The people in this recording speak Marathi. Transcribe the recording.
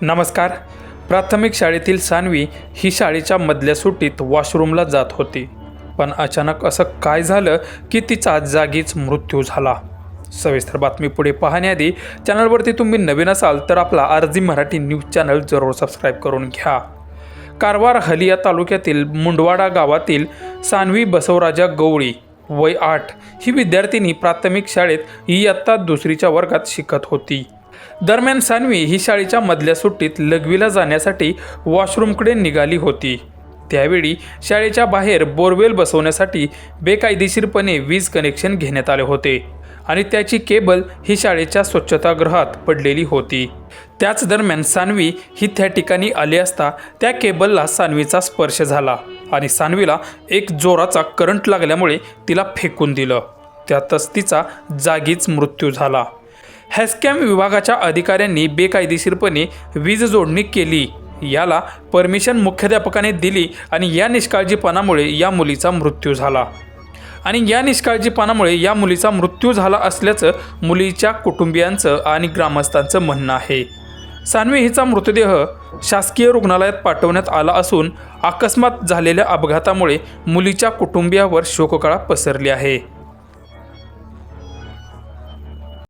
नमस्कार. प्राथमिक शाळेतील सानवी ही शाळेच्या मधल्या सुट्टीत वॉशरूमला जात होती. पण अचानक असं काय झालं की तिचा जागीच मृत्यू झाला. सविस्तर बातमी पुढे पाहण्याआधी चॅनलवरती तुम्ही नवीन असाल तर आपला आरजी मराठी न्यूज चॅनल जरूर सबस्क्राईब करून घ्या. कारवार हलिया तालुक्यातील मुंडवाडा गावातील सानवी बसवराजा गवळी वय आठ ही विद्यार्थिनी प्राथमिक शाळेत इयत्ता दुसरीच्या वर्गात शिकत होती. दरम्यान सानवी ही शाळेच्या मधल्या सुट्टीत लघवीला जाण्यासाठी वॉशरूमकडे निघाली होती. त्यावेळी शाळेच्या बाहेर बोरवेल बसवण्यासाठी बेकायदेशीरपणे वीज कनेक्शन घेण्यात आले होते आणि त्याची केबल ही शाळेच्या स्वच्छतागृहात पडलेली होती. त्याच दरम्यान सानवी ही त्या ठिकाणी आली असता त्या केबलला सानवीचा स्पर्श झाला आणि सानवीला एक जोराचा करंट लागल्यामुळे तिला फेकून दिलं. त्यातच तिचा जागीच मृत्यू झाला. हॅस्कॅम विभागाच्या अधिकाऱ्यांनी बेकायदेशीरपणे वीज जोडणी केली. याला परमिशन मुख्याध्यापकाने दिली आणि या निष्काळजीपणामुळे या मुलीचा मृत्यू झाला. आणि या निष्काळजीपणामुळे या मुलीचा मृत्यू झाला असल्याचं मुलीच्या कुटुंबियांचं आणि ग्रामस्थांचं म्हणणं आहे. सानवी हिचा मृतदेह शासकीय रुग्णालयात पाठवण्यात आला असून अकस्मात झालेल्या अपघातामुळे मुलीच्या कुटुंबियावर शोककळा पसरली आहे.